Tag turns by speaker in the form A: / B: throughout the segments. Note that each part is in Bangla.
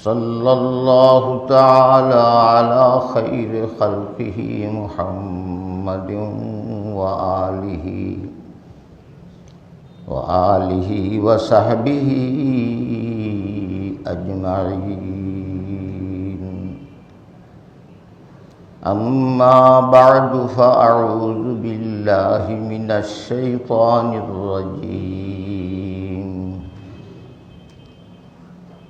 A: صلى الله تعالى على خير خلقه محمد وآله وآله وصحبه أجمعين. أما بعد، فأعوذ بالله من الشيطان الرجيم.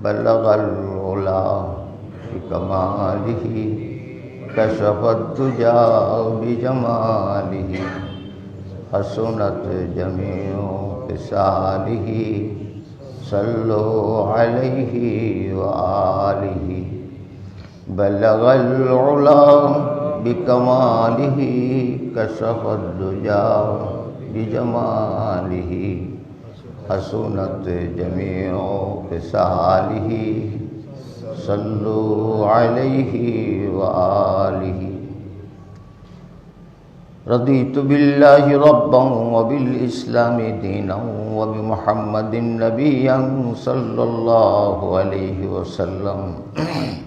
A: بلغ العلا بکماله کشف الدجا بجماله، حسنت جمیع قصاله صلو علیہ وآلہ بلغ العلا بکماله کشف الدجا بجماله. حسنت جميع خصاله صلوا عليه وآله رضيت بالله ربا وبالإسلام دينا وبمحمد نبيا صلى الله عليه وسلم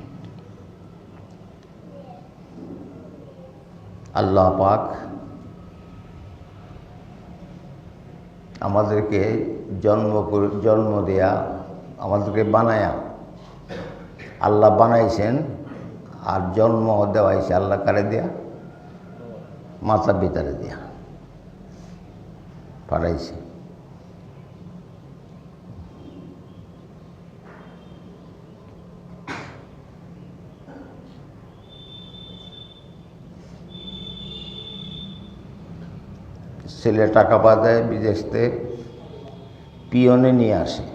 A: আল্লাহ পাক আমাদেরকে জন্ম জন্ম দেয়া, আমাদেরকে বানায়া। আল্লাহ বানাইছেন আর জন্ম দেওয়া দেওয়াইছে আল্লাহ কারে দেয়া? মাতা পিতারে দেয়া। পাঠাইছে ছেলে টাকা পাঠায় বিদেশতে পিয়নে নিয়ে আসে।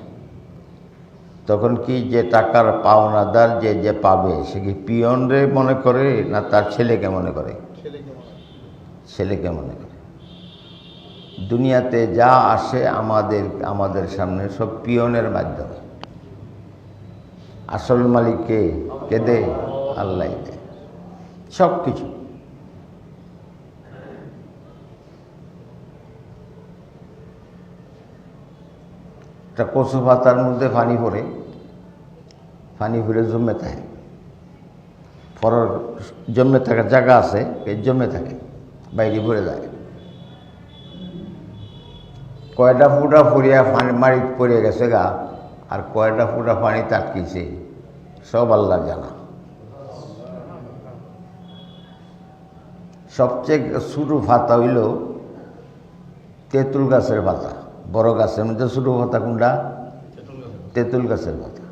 A: তখন কি যে টাকার পাওনাদার যে যে পাবে, সে কি পিয়নরে মনে করে না তার ছেলেকে মনে করে? ছেলেকে মনে করে। দুনিয়াতে যা আসে আমাদের আমাদের সামনে সব পিয়নের মাধ্যমে। আসল মালিককে কে দে আল্লাহ দে সব কিছু একটা কচু পাতার মধ্যে পানি পড়ে পানি ভরে জমে থাকে। ফরর জমে থাকার জায়গা আছে, এই জমে থাকে, বাইরে ভরে যায়। কয়টা ফুটা ফুরিয়া পানি মারি পড়ে গেছে গা, আর কয়টা ফুটা পানি তাটকিছে সব আল্লাহ জানা। সবচেয়ে ছোটো ভাতা হইল তেঁতুল গাছের পাতা। বড় গাছের মধ্যে ছোটো পাতা কোনটা? তেঁতুল গাছের পাতা।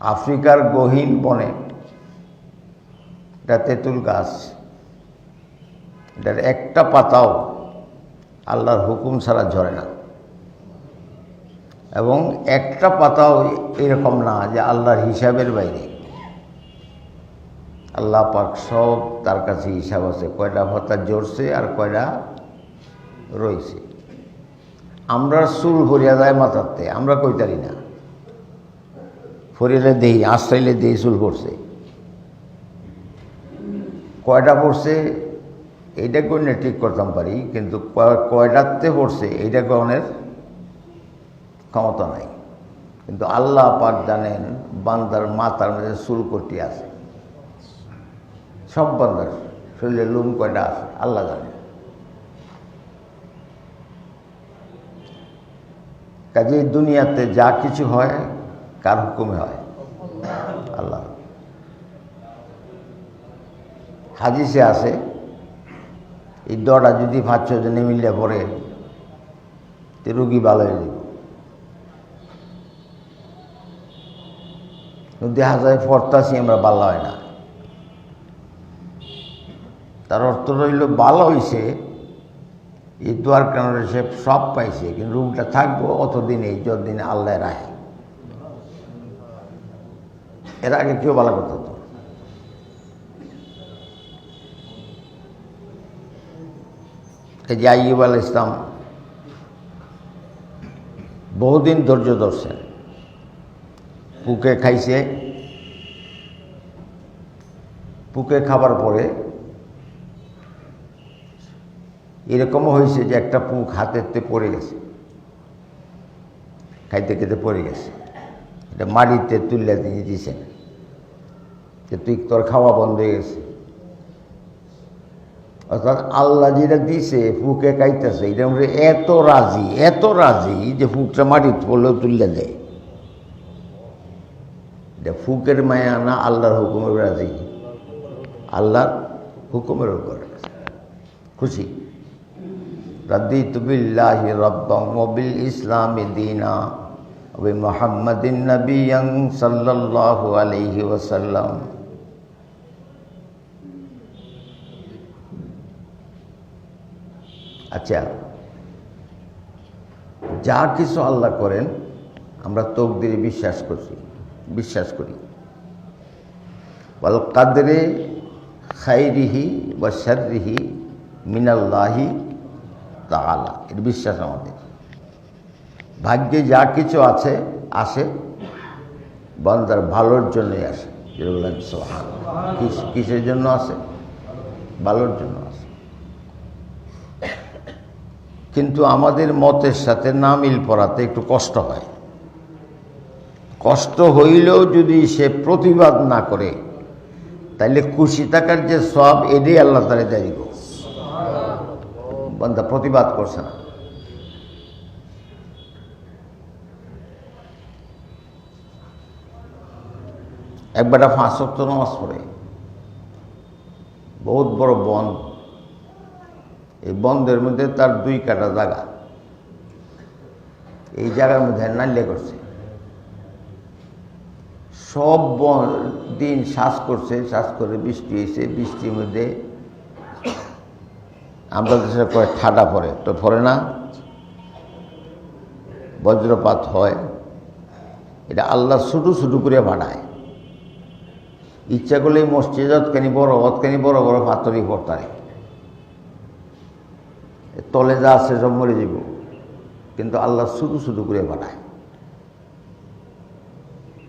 A: আফ্রিকার গহীন বনে এটা তেঁতুল গাছ। এটার একটা পাতাও আল্লাহর হুকুম ছাড়া ঝরে না। এবং একটা পাতাও এরকম না যে আল্লাহর হিসাবের বাইরে। আল্লাহ পাক সব তার কাছে হিসাব আছে, কয়টা পাতা জড়ছে আর কয়টা রয়েছে। আমরা চুল ভরিয়া যায় মাথাতে, আমরা কইতারি না। ফরিলে দেই, আশ্রাইলে দেই চুল করছে কয়টা পড়ছে এইটা কোনে ঠিক করতাম পারি, কিন্তু কয়- কয়টাতে পড়ছে এইটা কোনের ক্ষমতা নাই। কিন্তু আল্লাহ পাক জানেন, বান্দার মাথার মধ্যে চুল কটি আছে। সব বান্দার শরীরে লুম কয়টা আছে, আল্লাহ জানে কাজে দুনিয়াতে যা কিছু হয়, কার হুকুমে হয়? আল্লাহ। হাদিসে আছে, এই দড়া যদি পাঁচ ছজনে মিলে পড়ে তো রুগী ভালো হয়ে যাবে দেখা যায় ফরতাসি আমরা ভালো হয় না। তার অর্থ রইল ভালো হইছে এই দোয়ার কারণে সে সব পাইছে, কিন্তু রুমটা থাকব অতদিনে যতদিন আল্লাহ রায় এর আগে কেউ ভালো করতো তো এই যে আইয়ুব আল ইসলাম বহুদিন ধৈর্য ধরছেন পুকে খাইছে। পুকে খাবার পরে এরকমও হয়েছে যে একটা পুক হাতেতে পড়ে গেছে। খাইতে খেতে পড়ে গেছে। এটা মাটিতে তুলে দিয়ে দিয়েছেন যে তুই তোর খাওয়া বন্ধ হয়ে গেছে। অর্থাৎ আল্লাহ যেটা দিছে ফুকে খাইতেছে, এটা আমরা এত রাজি এত রাজি যে ফুকটা মাটি পড়লেও তুলে দেয়। এটা ফুকের মায়া না আল্লাহর হুকুমের রাজি। আল্লাহর হুকুমের উপর। খুশি? رضيت بالله ربا وبالإسلام دينا وبمحمد نبيا صلى الله عليه وسلم আচ্ছা যা কিছু আল্লাহ করেন আমরা তকদিরে বিশ্বাস করছি বিশ্বাস করি বল কাদরে খাইরিহি বা শারিহি মিনাল্লাহি তাআলা এর বিশ্বাস আমাদের ভাগ্যে যা কিছু আছে, আসে, বান্দার ভালোর জন্যই আসে। সোহান কিসের জন্য আসে? ভালোর জন্য আসে। কিন্তু আমাদের মতের সাথে না মিল পড়াতে একটু কষ্ট হয়। কষ্ট হইলেও যদি সে প্রতিবাদ না করে, তাইলে খুশি থাকার যে সব এটাই আল্লাহ তালে দেয় বান্দা প্রতিবাদ করছে না। একবারটা পাঁচ সপ্তাহ নামাজ পড়ে। বহুত বড় বন। এই বন্ধের মধ্যে তার দুই কাটা জায়গা এই জায়গার মধ্যে নাল্লে করছে। সব দিন শ্বাস করছে, শ্বাস করে বৃষ্টি হয়েছে, বৃষ্টির মধ্যে আমরা দেশে কয়, ঠাডা পড়ে তো পড়ে না? বজ্রপাত হয়, এটা আল্লাহ ছোটো ছোটো করে বানায়। ইচ্ছা করলেই মসজিদ অতখানি বড় অতখানি বড় বড় পাথরই পড়তারে। তলে যা আছে সব মরে যাব কিন্তু আল্লাহ শুধু শুধু করে বানায়।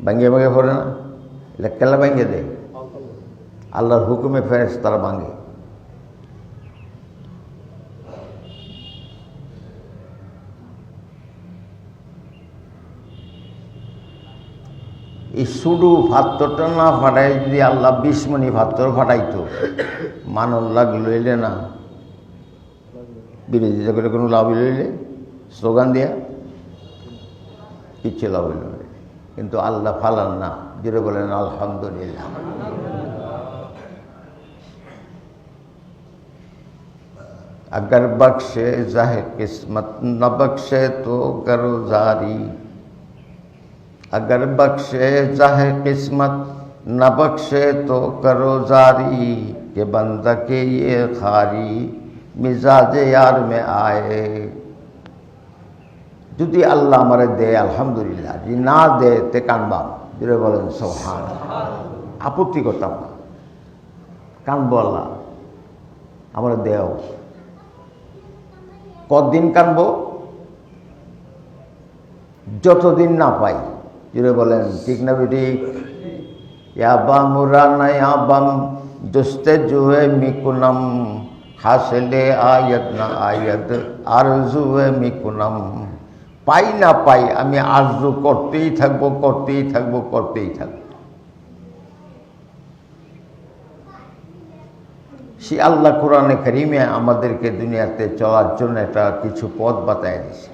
A: ভাঙ্গে ভাঙ্গে পড়ে না? এটা কেলা ভাঙ্গে দেয়? আল্লাহর হুকুমে ফেরেস তারা ভাঙ্গে। এই শুধু ভাত্তরটা না ফাটাই যদি আল্লাহ বিশমণি ভাত্তর ফাটাইতো মানল লাগ লইলে না বিরোধিতা করে কোনো লাভ লইলে স্লোগান দিয়া কিচ্ছু লাভ হইল না কিন্তু আল্লাহ ফালান না যেটা বলেন আলহামদুলিল্লাহ अगर बख्शे जाहे किस्मत न बख्शे तो करो जारी अगर बख्शे जाहे किस्मत न बख्शे तो करो जारी के बंदा के ये खारी मिजाज यार में आए যদি আল্লাহ আমারে দেয় আলহামদুলিল্লাহ যদি না দেয় তে কানবাম যেটা বলেন সোহান আপত্তি করতাম না কানবো আল্লাহ আমার দেও কতদিন কানবো যতদিন না পাই জুড়ে বলেন, ঠিক না বেটি? দুস্তে জুয়ে হাসলে আয়াত না আয়াত আর জুয়ে পাই না পাই, আমি করতেই থাকব করতেই থাকব করতেই থাকব। সে আল্লাহ কোরআনে করিমে আমাদেরকে দুনিয়াতে চলার জন্য একটা কিছু পথ বাতায় দিছে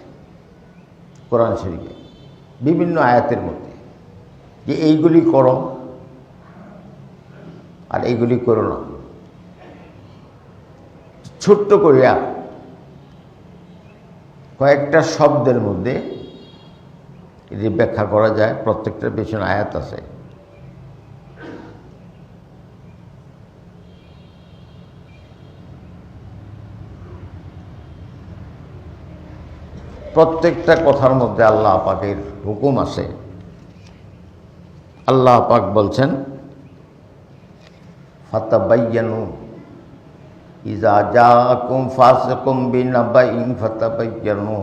A: কোরআন শরীফে। বিভিন্ন আয়াতের মধ্যে, যে এইগুলি করো আর এইগুলি করো না। ছোট্ট করিয়া কয়েকটা শব্দের মধ্যে এটি ব্যাখ্যা করা যায়, প্রত্যেকটার পেছনে আয়াত আছে। প্রত্যেকটা কথার মধ্যে আল্লাহ পাকের হুকুম আছে। আল্লাহ পাক বলছেন, ফাতাবাইয়ানু ইজা জাকুম ফাসিকুম বিনাবাইন ফাতাবাইয়ানু।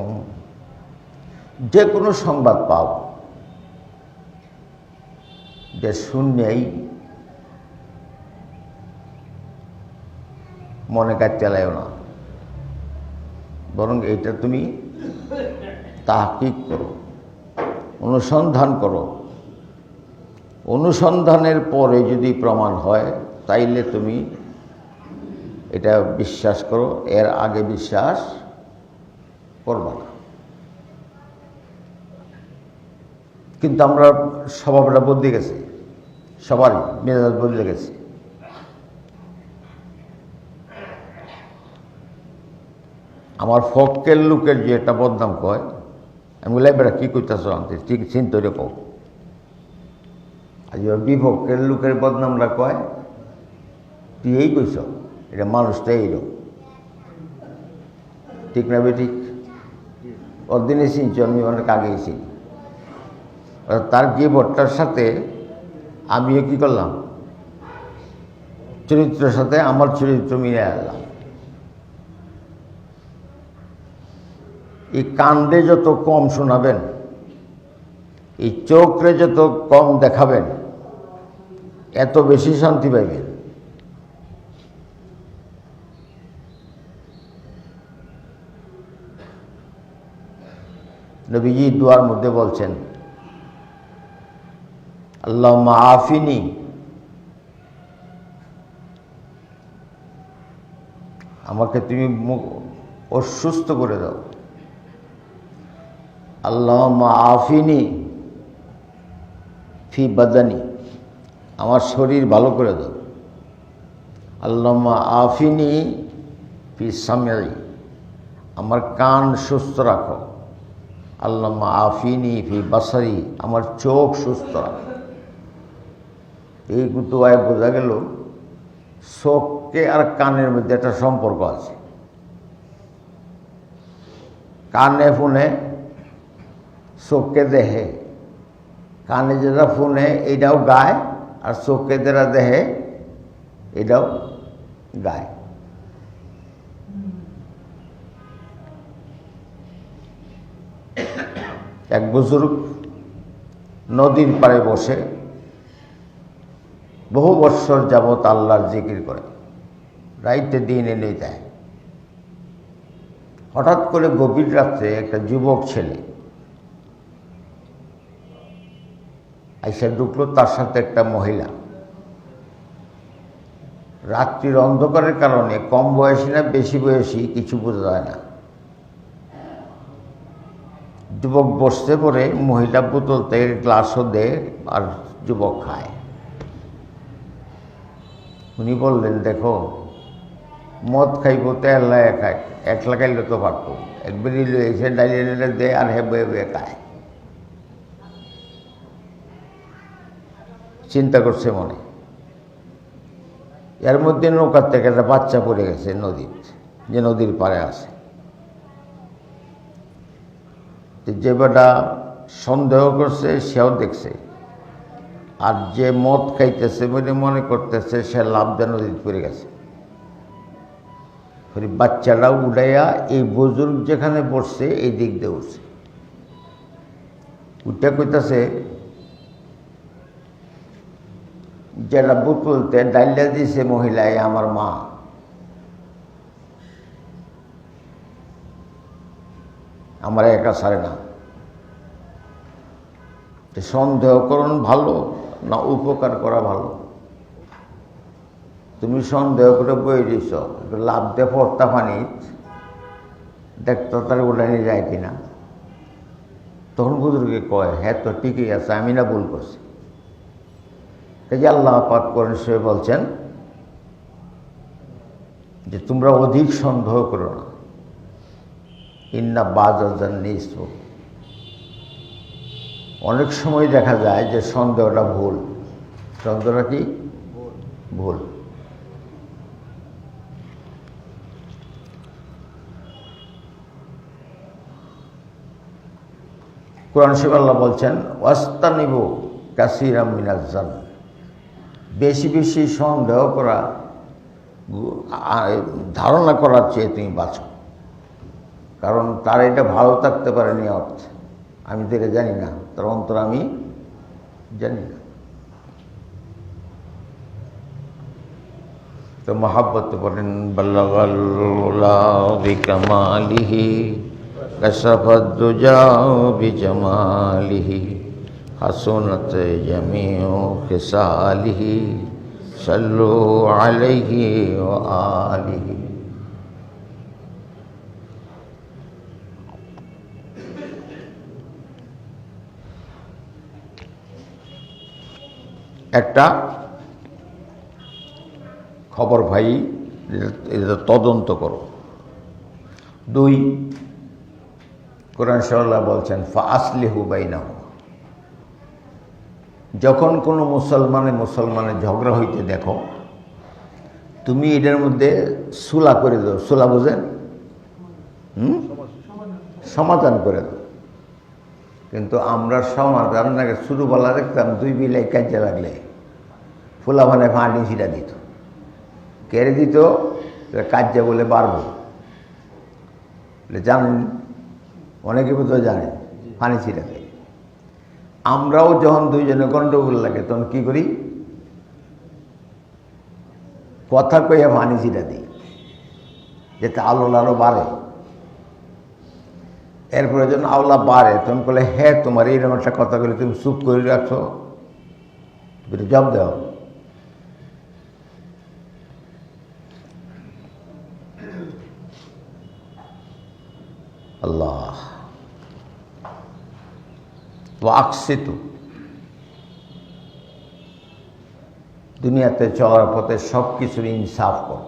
A: যে কোনো সংবাদ পাও যে শূন্যেই মনে কাজ চালায় না। বরং এটা তুমি তাহকিক করো, অনুসন্ধান করো। অনুসন্ধানের পরে যদি প্রমাণ হয়, তাইলে তুমি এটা বিশ্বাস করো, এর আগে বিশ্বাস করবে না। কিন্তু আমরা স্বভাবটা বদলে গেছে, সবারই মেজাজ বদলে গেছে। আমার ফকের লোকের যে একটা বদনাম কয়, আমি বলে বেড়া কী করতেছ আনতে? ঠিক চিন্তা রে কও। আজ বিপক্ষের লোকের বদনামটা কয়, তুই এই কইস এটা মানুষটা এইরকম ঠিক না বে ঠিক? ওর দিনে চিনছি আমি অনেক আগেই চিনি তার গিবরটার সাথে আমিও কি করলাম? চরিত্রের সাথে আমার চরিত্র মিলে আনলাম এই কান্দে যত কম শোনাবেন, এই চোখরে যত কম দেখাবেন, এত বেশি শান্তি পাইবেন। নবীজি দুয়ার মধ্যে বলছেন আল্লাহ আফিনি, আমাকে তুমি অসুস্থ করে দাও। আল্লাহ আফিনি ফি বাদানি, আমার শরীর ভালো করে দাও। আল্লাহ আফিনি ফি সামিয়াই আমার কান সুস্থ রাখো। আল্লাহ আফিনি ফি বাসারি, আমার চোখ সুস্থ রাখো। এই কুতুয়ায় বোঝা গেল, চোখকে আর কানের মধ্যে একটা সম্পর্ক আছে। কানে, ফোনে চোখকে দেহে। কানে যেটা ফোনে এটাও গায়, আর চোখকে যেটা দেহে, এটাও গায়। এক বুজুর্গ নদীর পাড়ে বসে বহু বৎসর যাবৎ আল্লাহর জিকির করে। রাইতে দিন এনে দেয়। হঠাৎ করে গভীর রাত্রে একটা যুবক ছেলে আইসা ঢুকলো, তার সাথে একটা মহিলা। রাত্রির অন্ধকারের কারণে কম বয়সী না, বেশি বয়সী কিছু বোঝা যায় না। যুবক বসতে পরে মহিলা বোতল থেকে গ্লাসও দেয় আর যুবক খায়। উনি বললেন, দেখো, মদ খাইব তো এল্লা খায় একলা খাইলে তো পারতো একবারই এসে ডালিয়ে দেয় আর হেবে হেবে খায়। চিন্তা করছে মনে। এর মধ্যে নৌকার থেকে একটা বাচ্চা পড়ে গেছে নদীর, যে নদীর পাড়ে আছে। যে বেটা সন্দেহ করছে, সেও দেখছে। আর যে মদ খাইতেছে বলে মনে করতেছে, সে লাভদান নদীতে পড়ে গেছে। বাচ্চাটা উড়াইয়া এই বুজুর্গ যেখানে বসছে, এই দিক দিয়ে উঠছে। উঠে কইতাছে যেটা বুতুলতে ডাইলে দিছে মহিলায় আমার মা। আমার একা সারে না। তো সন্দেহ করুন ভালো, না উপকার করা ভালো। তুমি সন্দেহ করে বই দিছ লাভ দিয়ে পড়তা পানি দেখতো তার উঠানি যায় কিনা। তখন বুজুর্গে কয় হ্যাঁ তো ঠিকই আছে, আমি না ভুল করছি। এই যে আল্লাহ পাক করেন সে বলছেন যে তোমরা অধিক সন্দেহ করো না। ইন্না বাজার নিসব অনেক সময় দেখা যায় যে সন্দেহটা ভুল। সন্দেহটা কি? ভুল। কোরআন শিব আল্লাহ বলছেন, ওয়াস্তানিব কাসিরাম মিনাজ্জান বেশি বেশি সন্দেহ করা ধারণা করার চেয়ে তুমি বাঁচো। কারণ তার এটা ভালো থাকতে পারে নিয়ত। আমি তো জানি না, তার অন্তর আমি জানি না। তো মহাব্বত বলেন বল্লাহিহি কশফদ্দুজা বিজমালিহি। জমিউ খিসালিহি, সাল্লু আলাইহি ওয়া আলিহি। একটা খবর ভাই, এটা তদন্ত করো। দুই, কোরআন সাল্লাহ বলছেন ফা আসলিহু বাইনাহু যখন কোনো মুসলমানে মুসলমানের ঝগড়া হইতে দেখো, তুমি এটার মধ্যে সুলা করে দাও, সুলা বোঝেন? হুম? সমাধান করে দাও। কিন্তু আমরা সমাধান নাকি শুরু বলা দেখতাম, দুই বিলাই কাজে লাগলে ফুলা মানে ফাঁড়ি ছিটা দিত। কেড়ে দিত? কাজে বলে বাড়বো জানেন? অনেকে বোধহয় জানেন পানি ছিটাতে আমরাও যখন দুইজনে গণ্ডগোল লাগে, তখন কি করি? কথা কইয়া পানি ছিটা দিই, যাতে আলো আলো বাড়ে। এরপরে যখন আওলা বাড়ে, তখন বলে হ্যাঁ তোমার এইরকম একটা কথা বলে তুমি চুপ করে রাখছো তুমি জব দেও। আল্লাহ। ওয়াকসিতু দুনিয়াতে চলার পথে সব কিছুর ইনসাফ কর।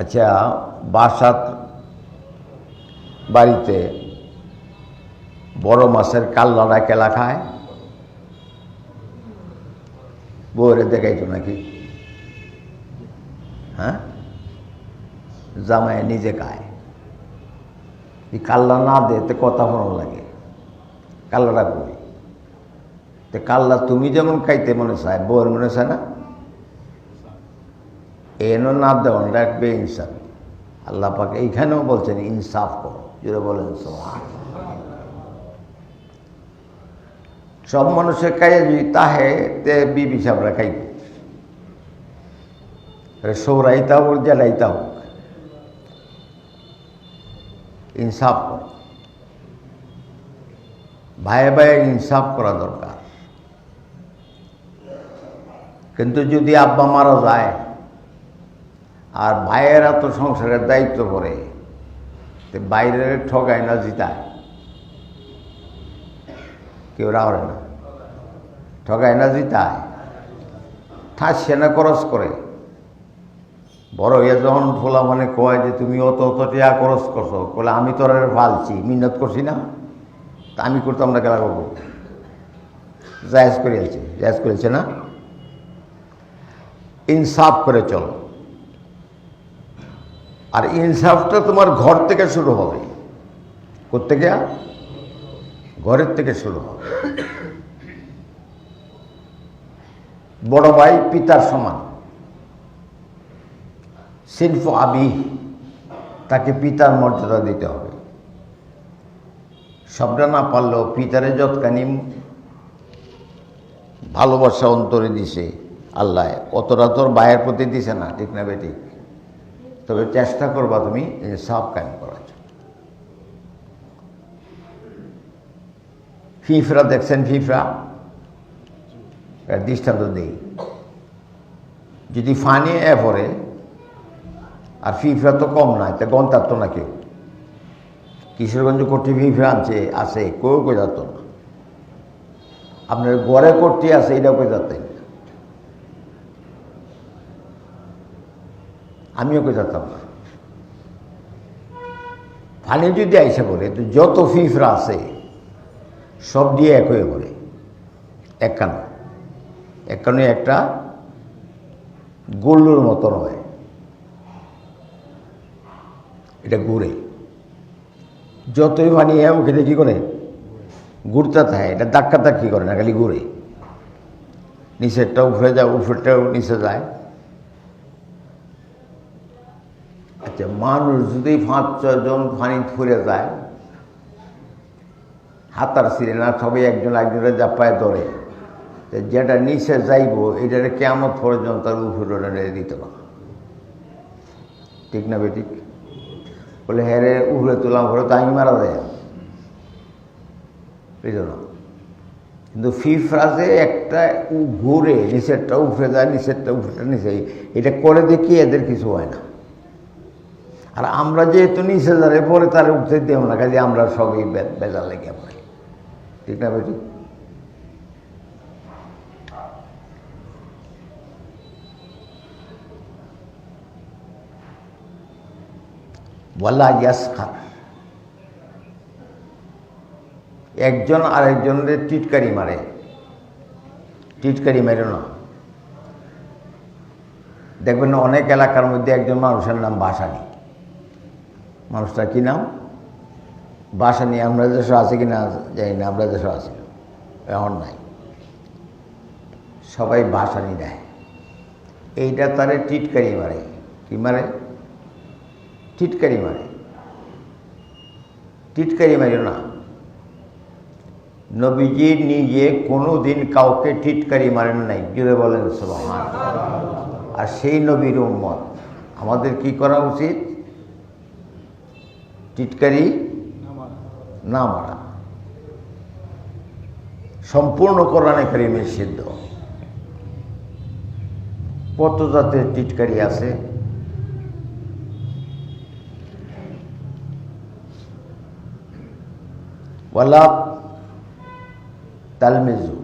A: আচ্ছা বাসাত বাড়িতে বড় মাছের কাল্লাটা কেলা খায় বউরে দেখাইতো নাকি? হ্যাঁ? জামায় নিজে খায়। এই কাল্লা না দে, তো কথা ভালো লাগে। কাল্লাটা করি তো কাল্লা তুমি যেমন খাইতে মনে চায়, বউয়ের মনে চায় না? এনও না দেওয়ান রাখবে ইনসাফ। আল্লাহ পাকে এইখানেও বলছেন, ইনসাফ করো। যেটা বলেন সব মানুষের খাইয়ে যদি তাহে, তে বিবি সাবরা খাইব। সৌরাইতা হোক ইনসাফ কর। ভাইয়ে ভাইয়ে ইনসাফ করা দরকার। কিন্তু যদি আব্বা মারা যায় আর ভাইয়েরা তো সংসারের দায়িত্ব করে বাইরের ঠগায় না জিতায়। কেউ রাওরে না। ঠগায় না জিতায়। ঠাস সেনা খরচ করে। বড় হইয়া যখন ফোলা মানে কয় যে তুমি অত অত টিয়া খরচ করছ বলে আমি তোর ফালছি মিন্নত করছি না। তা আমি করতাম না খেলা করব? জায়েজ করিয়াছে, জায়েজ করেছে না? ইনসাফ করে চলো। আর ইনসাফটা তোমার ঘর থেকে শুরু হবে। করতে কোথেকে ঘরের থেকে শুরু হবে। বড় ভাই, পিতার সমান। শিল্প আবি, তাকে পিতার মর্যাদা দিতে হবে। সবটা না পারলেও পিতারে যৎকানি ভালোবাসা অন্তরে দিছে, আল্লাহ অতটা তোর বায়ের প্রতি দিছে না, ঠিক না বেঠিক? তবে চেষ্টা করবা তুমি সাফ কায়েম করার জন্য। ফিফরা, দেখছেন ফিফরা? দৃষ্টান্ত দেই। যদি ফানি এ পড়ে আর ফিফরা তো কম নয়, তা গন্তার তো না কেউ কিশোরগঞ্জ কোটি ফিফরা আনছে, আছে কেউ কই যাত না। আপনার গড়ে করতে আছে, এটাও কই যাতেন আমিও কই যেতাম না। ফানি যদি আইসে পড়ে, তো যত ফিফরা আছে, সব দিয়ে এক হয়ে পড়ে। একখান। একখানে একটা গোল্লুর মতন হয়। এটা ঘুরে যতই পানি মুখে কি করে? ঘুরতে থাকে, এটা ধাক্কা ধাক্কি করে না, খালি ঘুরে নিচেরটাও ঘুরে যায় উপরেরটাও নিচে যায়। আচ্ছা মানুষ যদি পাঁচ ছজন পানি ফুরে যায়, হাতার ছিঁড়ে না, সবাই একজন একজনের জাপায় ধরে যেটা নিচে যাইব, এটারে কেমন পর্যন্ত উপরে দিতে পারে ঠিক না বেঠিক? বলে হেরে উহরে তুলাম ঘরে তো আমি মারা যায়। না কিন্তু ফিফরাজে একটা উ- ঘুরে নিচেরটা উফরে যায় নিচেরটা উঠে নিচে এটা করে দেখি এদের কিছু হয় না। আর আমরা যেহেতু নিচে পরে তার উঠতে দেব না, কাজে আমরা সবই বে- বেজার লেগে পড়ি। ঠিক না বেটি ওয়ালা ইয়াসখার একজন আরেকজনের টিটকারি মারে। টিটকারি মেরে না। দেখবেন অনেক এলাকার মধ্যে একজন মানুষের নাম বাসানি। মানুষটা কি নাম? বাসানি আমরা দেশে আছে কি না জানি না আমরা দেশে আছি। না। এখন নাই। সবাই বাসানি দেয়। এইটা তারে টিটকারি মারে। কি মারে? টিটকারি মারে। টিটকারি মারে না। নবীজি নিজে কোনো দিন কাউকে টিটকারি মারেন নাই। জুড়ে বলেন সুবহান আর সেই নবীর উম্মত। আমাদের কি করা উচিত? টিটকারি না মারা। সম্পূর্ণ কোরআনে কারিমের সিদ্ধ। কত জাতের টিটকারি আছে? ওয়ালা তালমেজু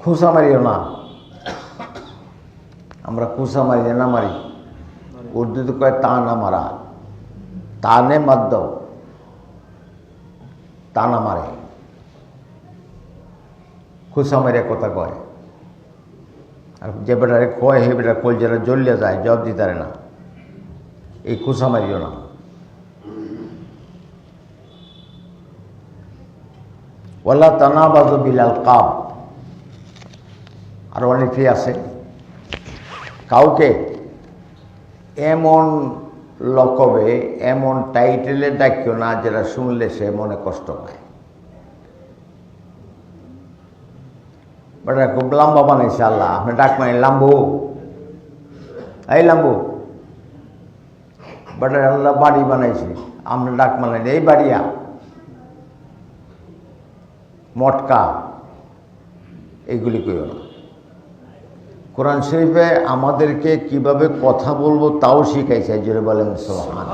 A: খোসা মারিও না আমরা খোসা মারি না মারি উর্দুতে কয় তানা মারা তানে মাদ্দ তানা মারে খোসা মারিয়া কথা কয় আর যে বেটারে কয় হে বেটা কল যারা জ্বলিয়ে যায় জব দিতারে না এই খোসা মারিও না। ওয়াল্লা তানাবাজু বিলাল কাব। আর অনেকেই আছে। কাউকে এমন লকবে, এমন টাইটেলে ডাকিও না যেটা শুনলে সে মনে কষ্ট পায়। বেটা খুব লম্বা বানাইছে আল্লাহ, আপনি ডাক মানে লাম্বু। এই লাম্বু। বেটা আল্লাহ বাড়ি বানাইছে। আমরা ডাক মানাই এই বাড়িয়া মটকা। এগুলি করিও না। কোরআন শরীফে আমাদেরকে কীভাবে কথা বলব তাও শিখাইছে, জোরে বলেন সোহান